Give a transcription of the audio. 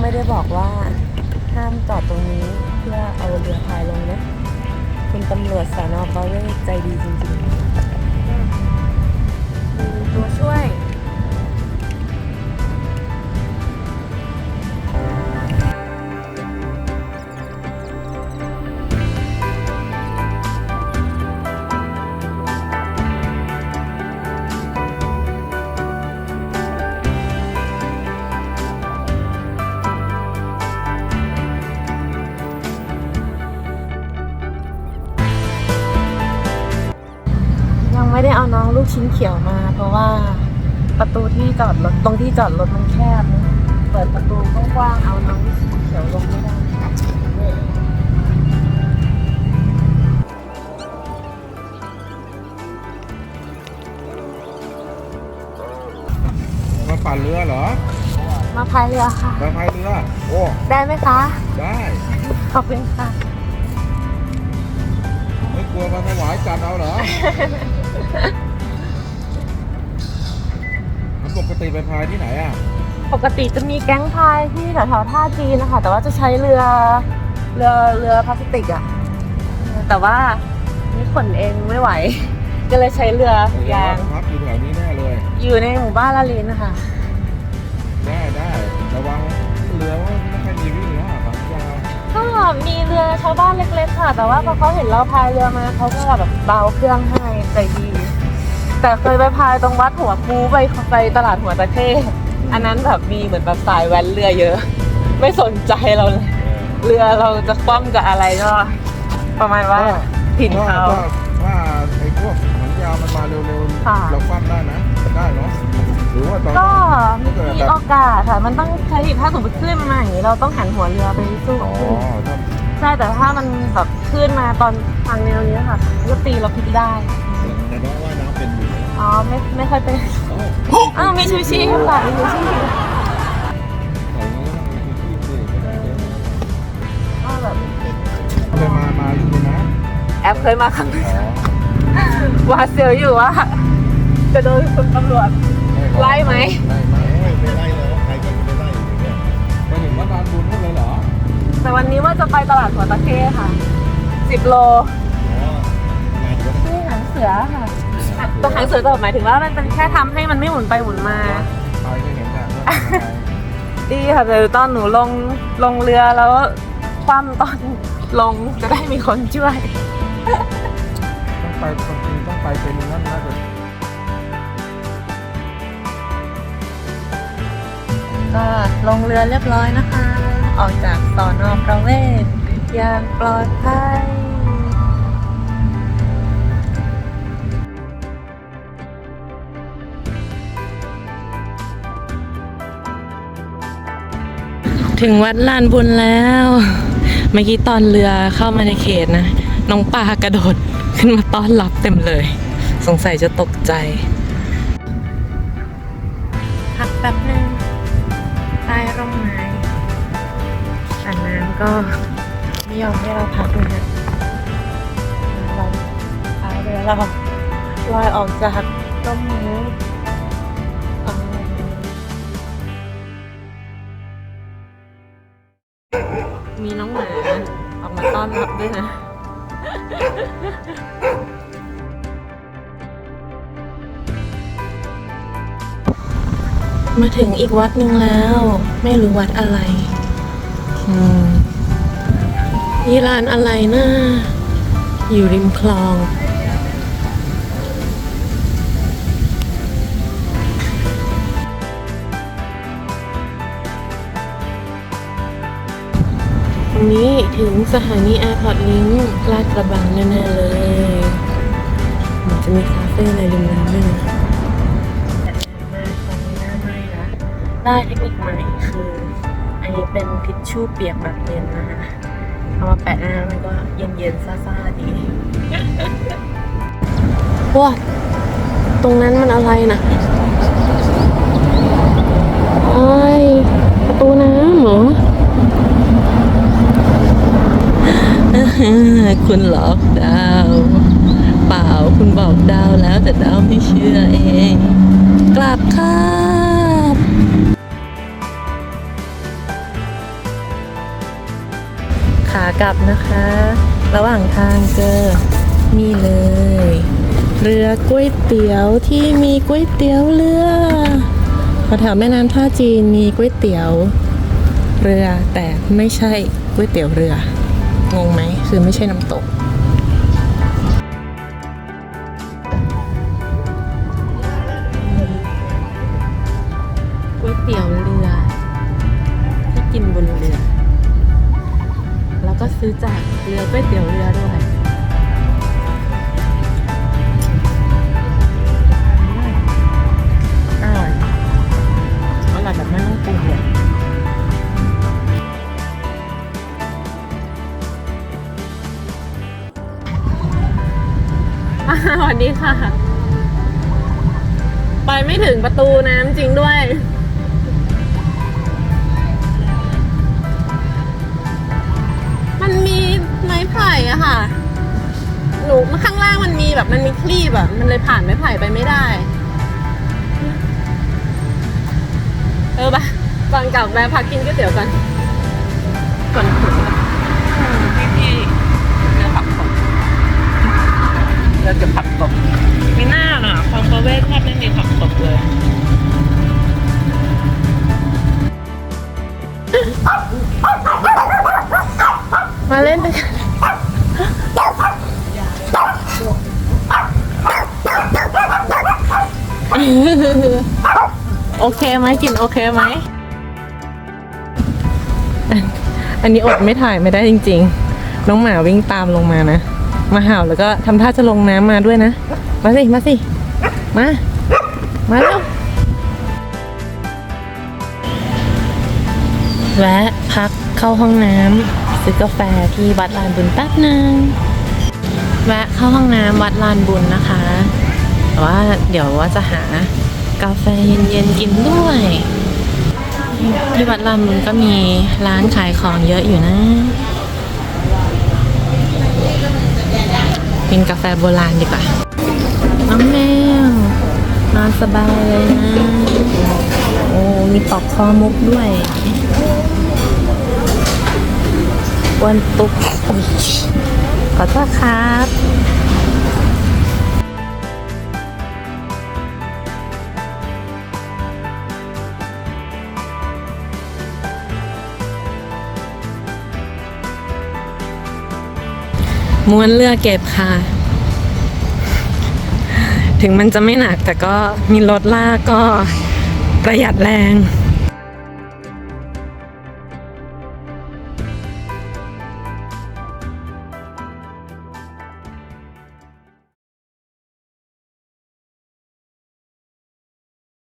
ไม่ได้บอกว่าห้ามจอดตรงนี้เพื่อเอาเรือพายลงนะคุณตำรวจสอนอประเวศใจดีจริงๆ ตัวช่วย เอาน้องลูกชิ้นเขียวมา เพราะว่าประตูที่จอดรถตรงที่จอดรถมันแคบนะเปิดประตูกว้างๆเอาน้องลูกชิ้นเขียวลงไม่ได้มาปั่นเรือเหรอ มาพายเรือค่ะ มาพายเรือ โอ้ ได้ไหมคะ ได้ ขอบคุณค่ะ ไม่กลัวมาถวายจัดเอาเหรอแล้ว ปกติไปพายที่ไหนอะ ปกติจะมีแก๊งพายที่แถวๆท่าจีนนะคะ แต่ว่าจะใช้เรือเรือเรือพลาสติกอะแต่ว่านี่ขนเองไม่ไหว ก็เลยใช้เรือยางพักอยู่แถวนี้แน่เลย อยู่ในหมู่บ้านลาลินนะคะ ได้ได้ระวังเรือว่า มีเรือชาวบ้านเล็กๆค่ะ แต่ว่าพอเขาเห็นเราพายเรือมาเขาก็แบบเบาเครื่องให้ใจดี แต่เคยไปพายตรงวัดหัวคูไปไปตลาดหัวตะเข้อันนั้นแบบมีเหมือนแบบสายแว้นเรือเยอะ ไม่สนใจเราเลยเรือเราจะคว่ำกับอะไรก็ ประมาณว่าถิ่นถ้าเขาถ้าถ้าไอ้พวกหางยาวมันมาเร็วค่ะๆเราคว่ำได้นะได้เนาะห รือว่าตอนก็มีโอกาสค่ะ มันต้องใช้ถ้าสมมติคลื่นมันมาอย่างนี้เราต้องหันหัวเรือไปสู้กับอ๋อคลื่นถ้าใช่แต่ถ้ามันแบบคลื่นมาตอนทางแนวนี้ค่ะก็ตีเราพลิกได้แต่น้องว่ายน้ำเป็นอยู่อ๋อไม่ไม่ค่อยเป็นโอ้อ้าวมีชูชีพค่ะมีชูชีพแต่ว่าต้องมีที่ที่ก็ได้เยอะก็แบบเคยมามาอยู่นะแอปเคยมาครั้งหนึงอ๋อหวาดเสียวอยู่ว่าจะโดนคุณตำรวจ ไล่ไหมไล่ไหมไม่ไล่แล้วใครก็ไม่ไล่อยู่เนี่ยไปถึงวัดลานบุญนู่นเลยเหรอแต่วันนี้ว่าจะไปตลาดหัวตะเข้ค่ะสิบโลอ๋อมาจากนี่หางเสือค่ะตัวหางเสือแต่หมายถึงว่ามันเป็นแค่ทำให้มันไม่หมุนไปหมุนมา ไปก็เห็นแบบว่าดีค่ะแต่ตอนหนูลงลงเรือแล้วคว่ำตอนลงจะได้มีคนช่วย ต้องไปคนจริงต้องไปเป็นนั่นน่าจะ ก็ลงเรือเรียบร้อยนะคะ ออกจากสอนอประเวศอย่างปลอดภัยถึงวัดลานบุญแล้ว เมื่อกี้ตอนเรือเข้ามาในเขตนะ น้องปลากระโดดขึ้นมาต้อนรับเต็มเลย สงสัยจะตกใจ พักแป๊บนึง ใต้ร่มไม้แต่น้ำก็ไม่ยอมให้เราพักเลยนะเราพายเรือเราลอยออกจากร่มไม้เอมีน้องหมาออกมาต้อนรับด้วยนะ มาถึงอีกวัดหนึ่งแล้ว ไม่รู้วัดอะไรอืมนี่ร้านอะไรนะ อยู่ริมคลองตรงนี้ถึงสถานีแอร์พอร์ตลิงก์ลาดกระบังแน่ๆเลย มันจะมีคาเฟ่ในริมน้ำด้วยนะ ได้เทคนิคใหม่คือ อันนี้เป็นทิชชู่เปียกแบบเย็นนะคะเอามาแปะหน้ามันก็เย็นๆซ่าๆดีว้าตรงนั้นมันอะไรนะไอประตูน้ำเหรอคุณหลอกดาว เปล่าคุณบอกดาวแล้วแต่ดาวไม่เชื่อเอง กลับครัากลับนะคะ ระหว่างทางเจอนี่เลย เรือก๋วยเตี๋ยวที่มีก๋วยเตี๋ยวเรือแถวแม่น้ำท่าจีนมีก๋วยเตี๋ยวเรือแต่ไม่ใช่ก๋วยเตี๋ยวเรืองงไหมคือไม่ใช่น้ำตกก๋วยเตี๋ยวเรือที่กินบนเรือ แล้วก็ซื้อจากเรือก๋วยเตี๋ยวเรือด้วยอร่อยอร่อยแบบไม่ต้องปรุงเลยอ่าสวัสดีค่ะ ไปไม่ถึงประตูน้ำจริงด้วย ม้ไผ่อะค่ะ หนูข้างล่างมันมีแบบมันมีคลีบอะมันเลยผ่านไม้ไผ่ไปไม่ได้ เออปะก่อนกลับแวะพักกินก๋วยเตี๋ยวกันก่อนถึงพี่พี่เรือผักตกเรือจะผักตกไม่น่าน่ะคลองประเวศแทบไม่มีผักตกเลยมาเล่นด้วยกัน โอเคไหมกินโอเคไหม อันนี้อดไม่ถ่ายไม่ได้จริง ๆ น้องหมาวิ่งตามลงมานะ มาเห่าแล้วก็ทำท่าจะลงน้ำมาด้วยนะ มาสิ มาสิ มา มาเร็วแวะพักเข้าห้องน้ำซื้อกาแฟที่วัดลานบุญแป๊บหนึ่งแวะเข้าห้องน้ำวัดลานบุญนะคะ แต่ว่าเดี๋ยวว่าจะหากาแฟเย็นๆกินด้วย ที่วัดลานบุญก็มีร้านขายของเยอะอยู่นะ กินกาแฟโบราณดีกว่า น้องแมวนอนสบายเลยนะ โอ้มีปอกคอมุกด้วยวันตุ๊กขอโทษครับ ม้วนเลือกเก็บค่ะ ถึงมันจะไม่หนักแต่ก็มีรถลากก็ประหยัดแรง